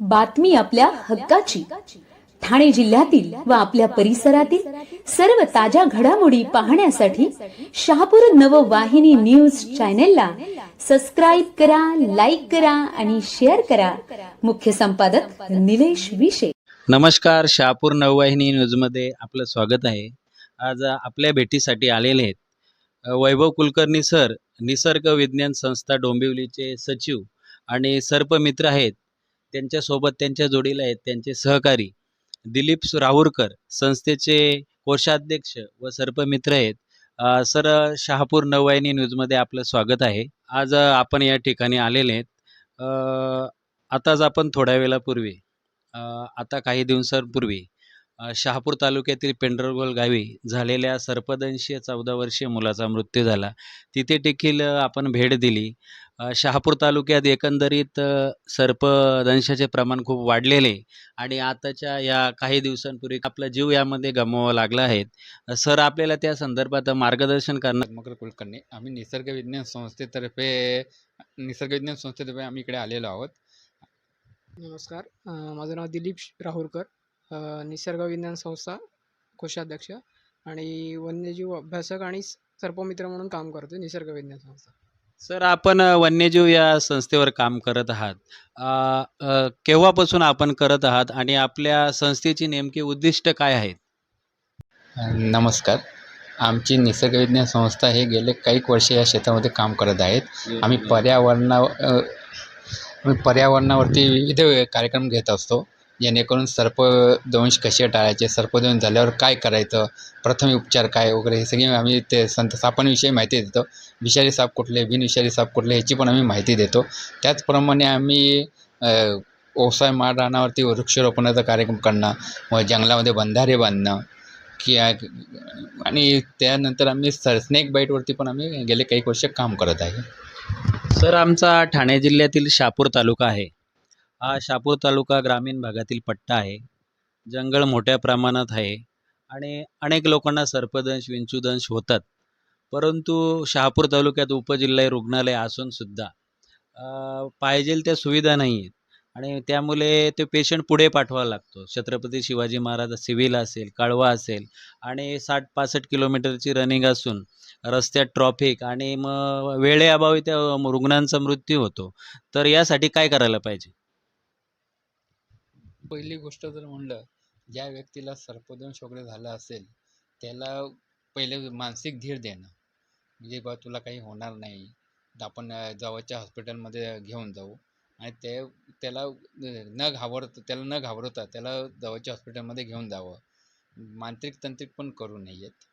बातमी आपल्या हक्काची. ठाणे जिल्ह्यातील व आपल्या परिसरातील सर्व ताज्या घडामोडी पाहण्यासाठी शहापूर नववाहिनी न्यूज चॅनेलला सबस्क्राईब करा लाईक करा आणि शेअर करा. मुख्य संपादक निलेश विशे. नमस्कार शहापूर नववाहिनी न्यूजमध्ये आपलं स्वागत आहे. आज आपल्या भेटीसाठी आलेले आहेत वैभव कुलकर्णी सर निसर्ग विज्ञान संस्था डोंबिवलीचे सचिव आणि सर्पमित्र आहेत त्यांच्यासोबत त्यांच्या जोडीला आहेत त्यांचे सहकारी दिलीप राहूरकर राहुरकर संस्थेचे कोषाध्यक्ष व सर्पमित्र आहेत. सर शहापूर नववाहिनी न्यूजमध्ये आपलं स्वागत आहे. आज आपण या ठिकाणी आलेले आहेत. आताच आपण थोड्या वेळापूर्वी आता काही दिवसांपूर्वी शहापूर तालुक्यातील पेंढरगोल गावी झालेल्या सर्पदंशीय चौदा वर्षीय मुलाचा मृत्यू झाला. तिथे देखील आपण भेट दिली. शहापूर तालुक्यात एकंदरीत सर्पदंशाचे प्रमाण खूप वाढलेले आणि आताच्या या काही दिवसांपूर्वी आपला जीव यामध्ये गमवावा लागला आहे. सर आपल्याला त्या संदर्भात मार्गदर्शन करणार मकर कुलकर्णी. आम्ही निसर्ग विज्ञान संस्थेतर्फे निसर्ग विज्ञान संस्थेतर्फे आम्ही इकडे आलेलो आहोत. नमस्कार. माझं नाव दिलीप राहुरकर. निसर्ग विज्ञान संस्था कोषाध्यक्ष आणि वन्यजीव अभ्यासक आणि सर्पमित्र म्हणून काम करतो निसर्ग विज्ञान संस्था. सर आपण अ, वन्यजीव या संस्थेवर काम करत आहात. अ, अ, केव्हापासून आपण करत आहात आणि आपल्या संस्थेची नेमकी उद्दिष्ट काय आहेत? नमस्कार. आमची निसर्गविज्ञान संस्था हे गेले काही वर्ष या क्षेत्रामध्ये काम करत आहेत. आम्ही पर्यावरणा अ, आम्ही पर्यावरणावरती विविध कार्यक्रम घेत असतो. जेणेकरून सर्पदंश कसे टाळायचे सर्पदंश झाल्यावर काय करायचं प्रथम उपचार काय वगैरे हे सगळे आम्ही ते संत सापांविषयी माहिती देतो. विषारी साप कुठले बिनविषारी साप कुठले ह्याची पण आम्ही माहिती देतो. त्याचप्रमाणे आम्ही ओसाय माळ रानावरती वृक्षारोपणाचा कार्यक्रम करणं व जंगलामध्ये बंधारे बांधणं की आणि त्यानंतर आम्ही सर स्नेक बाईटवरती पण आम्ही गेले काही वर्ष काम करत आहे. सर आमचा ठाणे जिल्ह्यातील शहापूर तालुका आहे. हा शहापूर तालुका ग्रामीण भागातील पट्टा आहे. जंगल मोठ्या प्रमाणात आहे आणि अनेक लोकांना सर्पदंश विंचूदंश होतात. परंतु शहापूर तालुक्यात उपजिल्हा रुग्णालय असूनसुद्धा पाहिजेल त्या सुविधा नाही आहेत आणि त्यामुळे ते पेशंट पुढे पाठवावा लागतो. छत्रपती शिवाजी महाराज सिव्हिल असेल कळवा असेल आणि साठ पासष्ट किलोमीटरची रनिंग असून रस्त्यात ट्रॉफिक आणि मग वेळेअभावी त्या रुग्णांचा मृत्यू होतो. तर यासाठी काय करायला पाहिजे? पहिली गोष्ट जर म्हणलं ज्या व्यक्तीला सर्पदंश वगैरे झाला असेल त्याला पहिले मानसिक धीर देणं. म्हणजे बा तुला काही होणार नाही. आपण जवळच्या हॉस्पिटलमध्ये घेऊन जाऊ. आणि ते त्याला न घाबरत त्याला न घाबरवता त्याला जवळच्या हॉस्पिटलमध्ये घेऊन जावं. मांत्रिक तंत्रिक पण करू नयेत.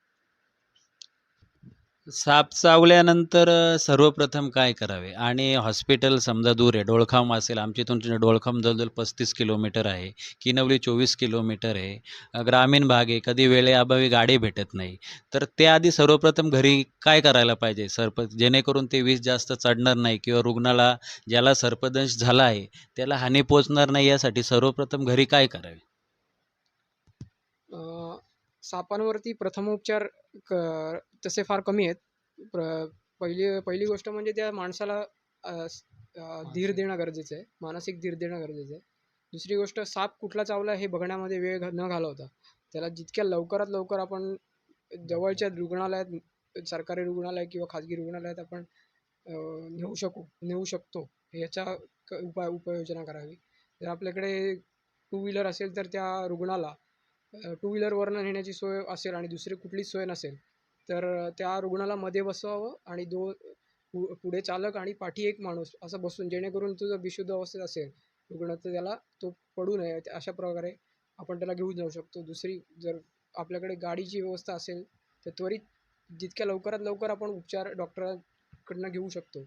साप चावल्यानंतर सर्वप्रथम काय करावे? आणि हॉस्पिटल समजा दूर आहे डोळखाम असेल आमच्या इथून डोळखाम जवळजवळ पस्तीस किलोमीटर आहे किनवली चोवीस किलोमीटर आहे ग्रामीण भाग आहे कधी वेळेअभावी गाडी भेटत नाही तर त्याआधी सर्वप्रथम घरी काय करायला पाहिजे? सर्प जेणेकरून ते विष जास्त चढणार नाही किंवा रुग्णाला ज्याला सर्पदंश झाला आहे त्याला हानी पोचणार नाही यासाठी सर्वप्रथम घरी काय करावे? सापांवरती प्रथमोपचार क तसे फार कमी आहेत. प्र पहिली पहिली गोष्ट म्हणजे त्या माणसाला धीर देणं गरजेचं आहे. मानसिक धीर देणं गरजेचं आहे. दुसरी गोष्ट साप कुठला चावला हे बघण्यामध्ये वेळ न घालवता. त्याला जितक्या लवकरात लवकर आपण जवळच्या रुग्णालयात सरकारी रुग्णालय किंवा खाजगी रुग्णालयात आपण नेऊ शकू नेऊ शकतो याच्या क- उपाय उपाययोजना करावी. जर आपल्याकडे टू व्हीलर असेल तर त्या रुग्णाला टू व्हीलरवरनं नेण्याची सोय असेल आणि दुसरी कुठलीच सोय नसेल तर त्या रुग्णाला मध्ये बसवावं आणि दो पु- पुढे चालक आणि पाठी एक माणूस असं बसून जेणेकरून तो जर विशुद्ध अवस्थेत असेल रुग्ण तर त्याला तो पडू नये. अशा प्रकारे आपण त्याला घेऊन जाऊ शकतो. दुसरी जर आपल्याकडे गाडीची व्यवस्था असेल तर त्वरित जितक्या लवकरात लवकर आपण उपचार डॉक्टरांकडनं घेऊ शकतो.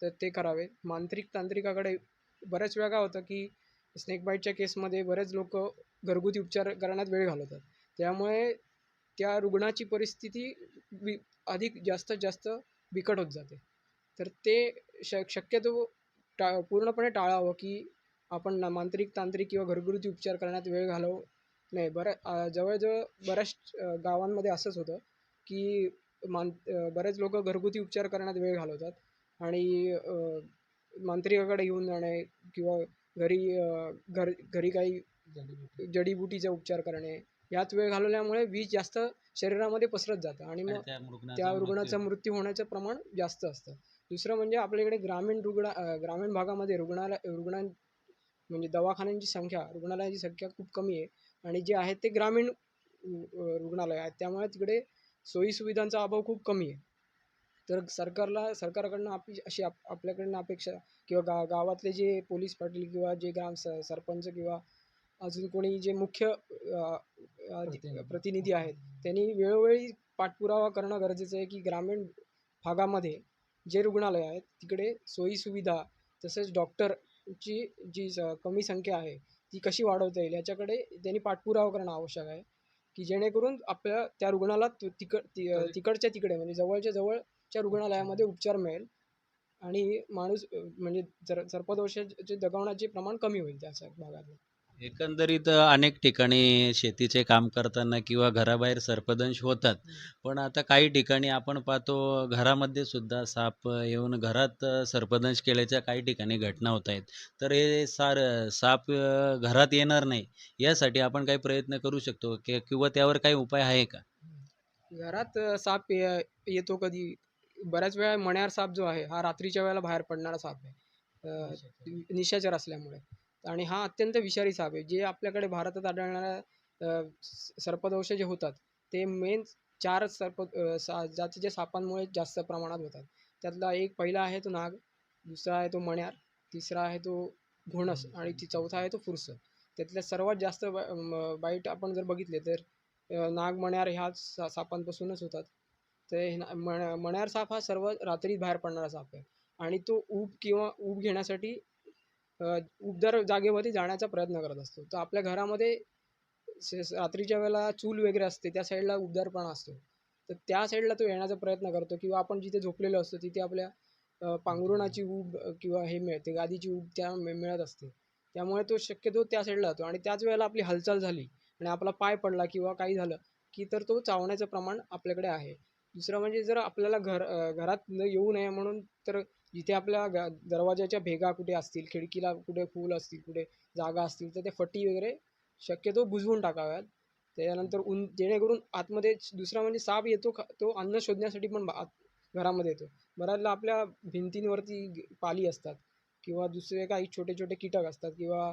तर ते करावे. मांत्रिक तांत्रिकाकडे बऱ्याच वेळा काय होतं की स्नेक बाईटच्या केसमध्ये बरेच लोक घरगुती उपचार करण्यात वेळ घालवतात. त्यामुळे त्या रुग्णाची परिस्थिती वि अधिक जास्तीत जास्त बिकट होत जाते. तर ते श शक्यतो टा पूर्णपणे टाळावं की आपण ना मांत्रिक तांत्रिक किंवा घरगुती उपचार करण्यात वेळ घालवू नये बरं जवळजवळ बऱ्याच गावांमध्ये असंच होतं की मान बरेच लोक घरगुती उपचार करण्यात वेळ घालवतात आणि मांत्रिकाकडे घेऊन जाणे किंवा घरी घर घरी काही जडीबुटीचा उपचार करणे यात वेळ घालवल्यामुळे विष जास्त शरीरामध्ये पसरत जातं आणि मग त्या रुग्णाचा मृत्यू होण्याचं प्रमाण जास्त असतं. दुसरं म्हणजे आपल्याकडे ग्रामीण रुग्ण ग्रामीण भागामध्ये रुग्णालय रुग्णां म्हणजे दवाखान्यांची संख्या रुग्णालयाची संख्या खूप कमी आहे. आणि जे आहेत ते ग्रामीण रुग्णालय आहेत. त्यामुळे तिकडे सोयीसुविधांचा अभाव खूप कमी आहे. तर सरकारला सरकारकडनं आपली अशी आप आपल्याकडनं अपेक्षा किंवा गा गावातले जे पोलीस पाटील किंवा जे ग्राम स सरपंच किंवा अजून कोणी जे मुख्य प्रतिनिधी. आहेत त्यांनी वेळोवेळी पाठपुरावा करणं गरजेचं आहे की ग्रामीण भागामध्ये जे रुग्णालय आहेत तिकडे सोयीसुविधा तसेच डॉक्टरची जी कमी संख्या आहे ती कशी वाढवता येईल याच्याकडे त्यांनी पाठपुरावा करणं आवश्यक आहे की जेणेकरून आपल्या त्या रुग्णाला तिकड तिकडच्या तिकडे म्हणजे जवळच्या जवळच्या रुग्णालयामध्ये उपचार मिळेल आणि माणूस म्हणजे जर सर्पदोषाचे दगावण्याचे प्रमाण कमी होईल त्या भागातलं एकंदरीत अनेक ठिकाणी शेतीचे काम करताना किंवा घराबाहेर सर्पदंश होतात. पण आता काही ठिकाणी आपण पाहतो घरामध्ये सुद्धा साप येऊन घरात सर्पदंश केल्याच्या काही ठिकाणी घटना होत आहेत. तर हे सार साप घरात येणार नाही यासाठी आपण काही प्रयत्न करू शकतो कि- किंवा त्यावर काही उपाय आहे का? घरात साप ये- येतो कधी. बऱ्याच वेळा मण्यार साप जो आहे हा रात्रीच्या वेळेला बाहेर पडणारा साप आहे. निशाचर असल्यामुळे. आणि हा अत्यंत विषारी साप आहे. जे आपल्याकडे भारतात आढळणाऱ्या अ, सर्पदंश जे होतात ते मेन चार सर्प सा जातीच्या सापांमुळे जास्त प्रमाणात होतात. त्यातला एक पहिला आहे तो नाग दुसरा आहे तो मण्यार तिसरा आहे तो घोणस आणि ती चौथा आहे तो फुरस. त्यातल्या सर्वात जास्त बाईट आपण जर बघितले तर नाग मण्यार ह्या सा सापांपासूनच होतात. ते ना- मण मण्यार साप हा सर्व रात्री बाहेर पडणारा साप आहे. आणि तो ऊब किंवा ऊब घेण्यासाठी उबदार जागेमध्ये जाण्याचा प्रयत्न करत असतो. तर आपल्या घरामध्ये स- रात्रीच्या वेळेला चूल वगैरे असते त्या साईडला उबदारपणा असतो. तर त्या साईडला तो येण्याचा प्रयत्न करतो किंवा आपण जिथे झोपलेलो असतो तिथे आपल्या पांघरुणाची ऊब किंवा हे मिळते गादीची ऊब त्या मिळत असते. त्यामुळे तो शक्यतो त्या साईडला जातो. आणि त्याच वेळेला आपली हालचाल झाली आणि आपला पाय पडला किंवा काही झालं की तर तो चावण्याचं प्रमाण आपल्याकडे आहे. दुसरं म्हणजे जर आपल्याला घर घरात न येऊ नये म्हणून तर जिथे आपल्या ग दरवाजाच्या भेगा कुठे असतील खिडकीला कुठे फूल असतील कुठे जागा असतील तर ते फटी वगैरे शक्यतो बुजवून टाकाव्यात. त्याच्यानंतर उन जेणेकरून आतमध्ये दुसरा म्हणजे साप येतो ख- तो अन्न शोधण्यासाठी पण बा- आत घरामध्ये येतो. बऱ्याचदा आपल्या भिंतींवरती पाली असतात किंवा दुसरे काही छोटे छोटे कीटक असतात किंवा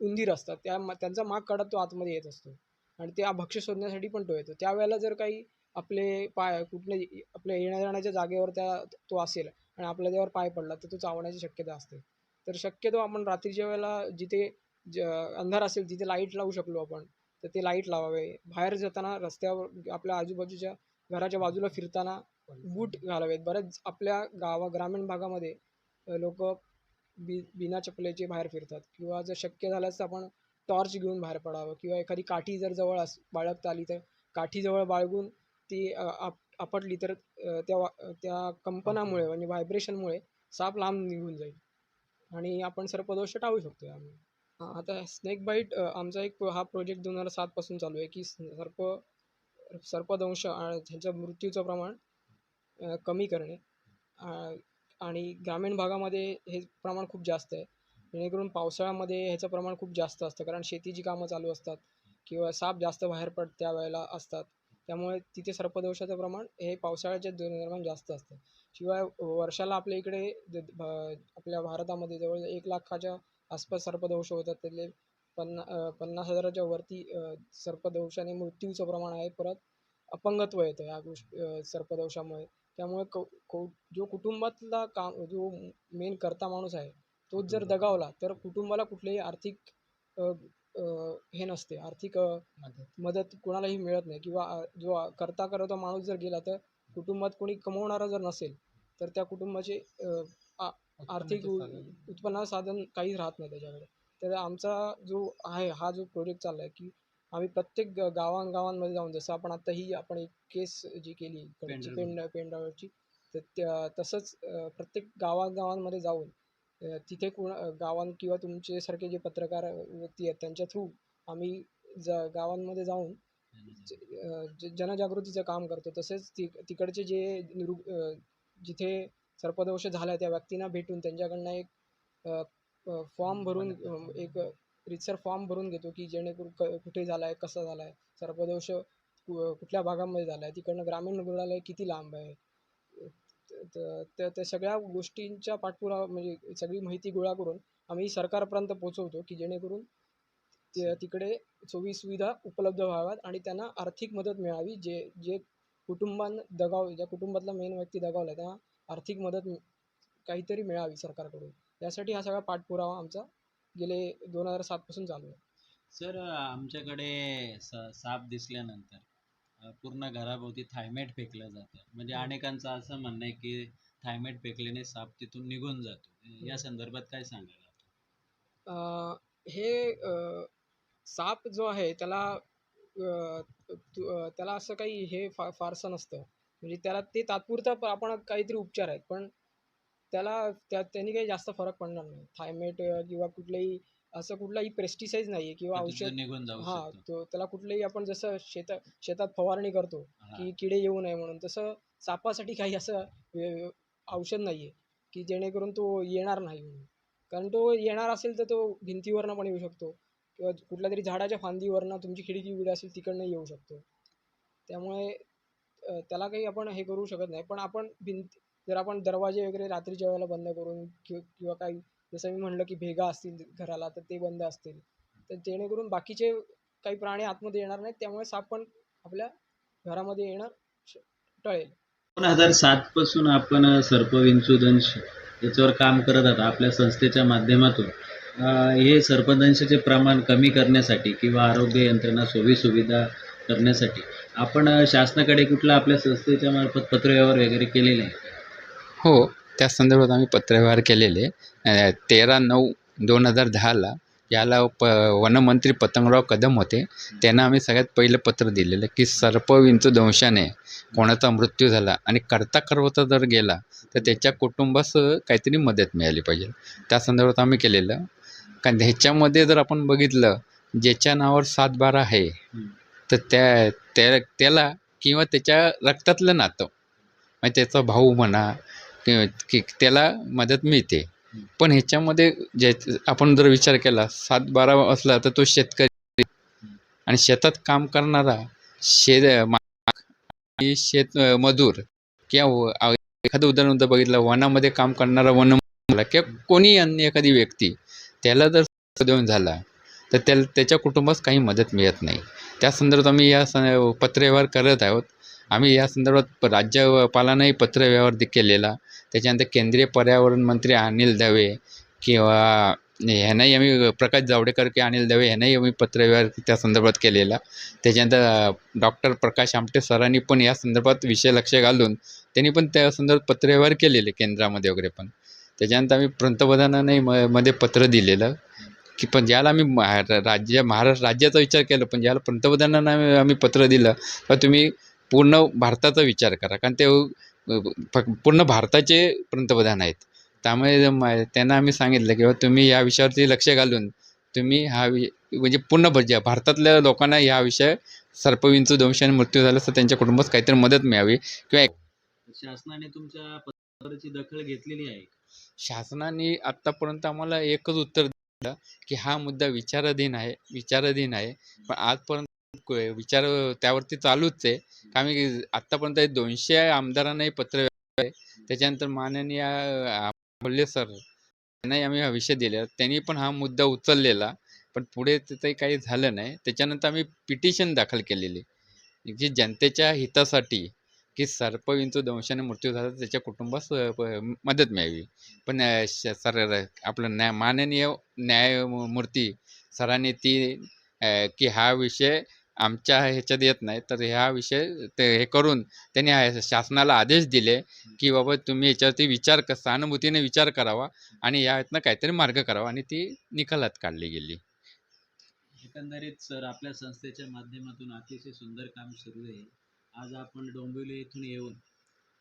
उंदीर असतात त्या त्यांचा माग काढत तो आतमध्ये येत असतो आणि ते भक्ष्य शोधण्यासाठी पण तो येतो. त्यावेळेला जर काही आपले पाय कुठले आपल्या येण्या जाण्याच्या जागेवर त्या तो असेल आणि आपल्या त्यावर पाय पडला तर तो चावण्याची शक्यता असते. तर शक्यतो आपण रात्रीच्या वेळेला जिथे ज अंधार असेल तिथे लाइट लावू शकलो आपण तर ते लाइट लावावे. बाहेर जाताना रस्त्यावर आपल्या आजूबाजूच्या घराच्या बाजूला फिरताना बूट घालावेत. बरेच आपल्या गावा ग्रामीण भागामध्ये लोक बि बिना चपलेचे बाहेर फिरतात. किंवा जर शक्य झाल्यास तर आपण टॉर्च घेऊन बाहेर पडावं. किंवा एखादी काठी जर जवळ अस बाळगता आली तर काठी जवळ बाळगून ती आप आपटली तर त्या वा- त्या कंपनामुळे म्हणजे व्हायब्रेशनमुळे साप लांब निघून जाईल. आणि आपण सर्पदोष टाळू शकतो यामुळे हा, आता स्नेक बाईट आमचा एक हा प्रोजेक्ट दोन हजार सातपासून चालू आहे की सर्प सर्पदंश आणि त्यांच्या मृत्यूचं प्रमाण कमी करणे. आणि ग्रामीण भागामध्ये हे प्रमाण खूप जास्त आहे. जेणेकरून पावसाळ्यामध्ये ह्याचं प्रमाण खूप जास्त असतं. कारण शेतीची कामं चालू असतात. किंवा साप जास्त बाहेर पड त्यावेळेला असतात. त्यामुळे तिथे सर्पदंशाचं प्रमाण हे पावसाळ्याच्या दर- दरम्यान जास्त असतं. शिवाय वर्षाला आपल्या इकडे आपल्या भारतामध्ये जवळ एक लाखाच्या आसपास सर्पदंश होतात. त्यातले पन्ना पन्नास हजाराच्या वरती सर्पदंशाने मृत्यूचं प्रमाण आहे. परत अपंगत्व येतं या गोष्टी सर्पदंशामुळे त्यामुळे कौ कौ जो कुटुंबातला काम जो मेन करता माणूस आहे तोच जर दगावला तर कुटुंबाला कुठलीही आर्थिक हे नसते आर्थिक मदत कोणालाही मिळत नाही किंवा जो करता करता माणूस जर गेला तर कुटुंबात कोणी कमवणारा जर नसेल तर त्या कुटुंबाचे आर्थिक उत्पन्न साधन. काहीच राहत नाही त्याच्याकडे. तर आमचा जो आहे हा जो प्रोजेक्ट चालला आहे की आम्ही प्रत्येक गावांगावांमध्ये जाऊन जसं आपण आता ही आपण एक केस जी केली पेंड पेंडावरची तर त्या तसंच प्रत्येक गावागावांमध्ये जाऊन तिथे कोण गावां किंवा तुमच्यासारखे जे पत्रकार व्यक्ती आहेत त्यांच्या थ्रू आम्ही ज गावांमध्ये जाऊन ज- जनजागृतीचं काम करतो. तसेच ति तिकडचे जे निरु जिथे सर्पदंश झाला त्या व्यक्तींना भेटून त्यांच्याकडनं एक फॉर्म भरून एक रितसर फॉर्म भरून घेतो की जेणेकरून क कुठे झाला आहे कसा झाला आहे सर्पदंश कु कुठल्या भागामध्ये झाला आहे तिकडनं ग्रामीण रुग्णालय किती लांब आहे त्या त्या सगळ्या गोष्टींच्या पाठपुरावा म्हणजे सगळी माहिती गोळा करून आम्ही सरकारपर्यंत पोचवतो की जेणेकरून ते तिकडे सोयीसुविधा उपलब्ध व्हाव्यात आणि त्यांना आर्थिक मदत मिळावी जे जे कुटुंबां दगाव ज्या कुटुंबातला मेन व्यक्ती दगावला त्यांना आर्थिक मदत काहीतरी मिळावी सरकारकडून. यासाठी हा सगळा पाठपुरावा आमचा गेले दोन हजार सातपासून चालू आहे. सर आमच्याकडे स- साप दिसल्यानंतर पूर्ण घराभोवती थायमेट फेकलं जातं. म्हणजे अनेकांचं असं म्हणणं आहे की थायमेट फेकल्याने साप तिथून निघून जातो. या संदर्भात काय सांगायला अं, हे अं, साप जो आहे त्याला अं, तु- अं, त्याला असं काही हे फा फारसं नसतं. म्हणजे त्याला ते तात्पुरता प- आपण काहीतरी उपचार आहेत. पण त्याला त्या त्यांनी काही जास्त फरक पडणार नाही. थायमेट किंवा कुठलंही असं कुठलाही पेस्टिसाइज नाही आहे किंवा औषध निघून जाऊ हा तो त्याला कुठलंही आपण जसं शेतात शेतात फवारणी करतो. की किडे येऊ नये म्हणून तसं सापासाठी काही असं औषध नाही आहे की जेणेकरून तो येणार नाही म्हणून. कारण तो येणार असेल तर तो भिंतीवरनं पण येऊ शकतो किंवा कुठल्या तरी झाडाच्या फांदीवरनं तुमची खिडकी बिड असेल तिकडनं येऊ शकतो. त्यामुळे त्याला काही आपण हे करू शकत नाही. पण आपण भिंत जर आपण दरवाजे वगैरे रात्रीच्या वेळेला बंद करून किंवा काही जसं मी म्हणलं की भेगा असतील घराला तर ते बंद असतील. तर जेणेकरून बाकीचे काही प्राणी आतमध्ये येणार नाहीत त्यामुळे साप पण आपल्या घरामध्ये येणं टळेल. दोन हजार सात पासून आपण सर्पविंचूदंश याच्यावर काम करत आहात आपल्या संस्थेच्या माध्यमातून. हे सर्पदंशाचे प्रमाण कमी करण्यासाठी किंवा आरोग्य यंत्रणा सोयी सुविधा करण्यासाठी आपण शासनाकडे कुठला आपल्या संस्थेच्या मार्फत पत्रव्यवहार वगैरे केलेले आहे? हो त्या संदर्भात आम्ही पत्रव्यवहार केलेले. तेरा नऊ दोन हजार दहाला याला प वनमंत्री पतंगराव कदम होते. त्यांना आम्ही सगळ्यात पहिलं पत्र दिलेलं की सर्पविंचू दंशाने कोणाचा मृत्यू झाला आणि करता करवता जर गेला तर त्याच्या कुटुंबास काहीतरी मदत मिळाली पाहिजे. त्या संदर्भात आम्ही केलेलं. कारण ह्याच्यामध्ये जर आपण बघितलं ज्याच्या नावावर सात बारा आहे तर त्या त्या त्याला किंवा त्याच्या रक्तातलं नातं म्हणजे त्याचा भाऊ म्हणा की त्याला मदत मिळते. पण ह्याच्यामध्ये जे आपण जर विचार केला सात बारा असला तर तो शेतकरी आणि शेतात काम करणारा शेत शेत मजूर किंवा एखादं उदाहरण बघितलं वनामध्ये काम करणारा वन किंवा कोणी अन्य एखादी व्यक्ती त्याला जर देऊन झाला तर त्याला त्याच्या कुटुंबास काही मदत मिळत नाही. त्या संदर्भात आम्ही या स पत्रव्यवहार करत आहोत. आम्ही या संदर्भात राज्यपालांनाही पत्रव्यवहार दे- केलेला. त्याच्यानंतर केंद्रीय पर्यावरण मंत्री अनिल दवे किंवा ह्यांनाही आम्ही प्रकाश जावडेकर की अनिल दवे ह्यांनाही आम्ही पत्रव्यवहार त्या संदर्भात केलेला. त्याच्यानंतर डॉक्टर प्रकाश आमटे सरांनी पण या संदर्भात विषय लक्ष घालून त्यांनी पण त्या संदर्भात पत्रव्यवहार केलेले केंद्रामध्ये वगैरे पण. त्याच्यानंतर आम्ही पंतप्रधानांनाही म मध्ये पत्र दिलेलं की पण ज्याला आम्ही महा- राज्य महाराष्ट्र राज्याचा विचार केला पण ज्याला पंतप्रधानांना आम्ही आम्ही पत्र दिलं. तर तुम्ही पूर्ण भारताचा विचार करा. कारण ते फ- पूर्ण भारताचे पंतप्रधान आहेत. त्यामुळे त्यांना आम्ही सांगितलं की तुम्ही या विषयावरती लक्ष घालून तुम्ही हा वि म्हणजे पूर्ण भज भारतातल्या लोकांना या विषय सर्पविंचू दंशाने मृत्यू झाला तर त्यांच्या कुटुंबास काहीतरी मदत मिळावी किंवा शासनाने तुमच्या पत्राची दखल घेतलेली आहे शासनाने आत्तापर्यंत आम्हाला एकच उत्तर दिलं की हा मुद्दा विचाराधीन आहे विचाराधीन आहे. पण आजपर्यंत विचार त्यावरती चालूच आहे. कारण आत्तापर्यंत दोनशे आमदारांनाही पत्र त्याच्यानंतर माननीय बोलले सर त्यांनाही आम्ही हा विषय दिला. त्यांनी पण हा मुद्दा उचललेला. पण पुढे तिथे काही झालं नाही. त्याच्यानंतर आम्ही पिटिशन दाखल केलेली. जी जनतेच्या हितासाठी की सर्पविंचू दंशाने मृत्यू झाला तर त्याच्या कुटुंबास मदत मिळावी. पण सर आपलं न्याय माननीय न्यायमूर्ती सरांनी ती की हा विषय आमच्या ह्याच्यात येत नाही. तर ह्या विषय ते हे करून त्यांनी शासनाला आदेश दिले की बाबा तुम्ही याच्यावरती विचार क सहानुभूतीने विचार करावा आणि यातनं काहीतरी मार्ग करावा आणि ती निकालात काढली गेली. एकंदरीत सर आपल्या संस्थेच्या माध्यमातून अतिशय सुंदर काम सुरू आहे. आज आपण डोंबिवली येथून येऊन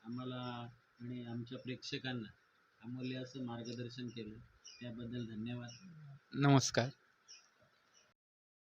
आम्हाला आणि आमच्या प्रेक्षकांना अमूल्य असं मार्गदर्शन केलं. त्याबद्दल धन्यवाद. नमस्कार.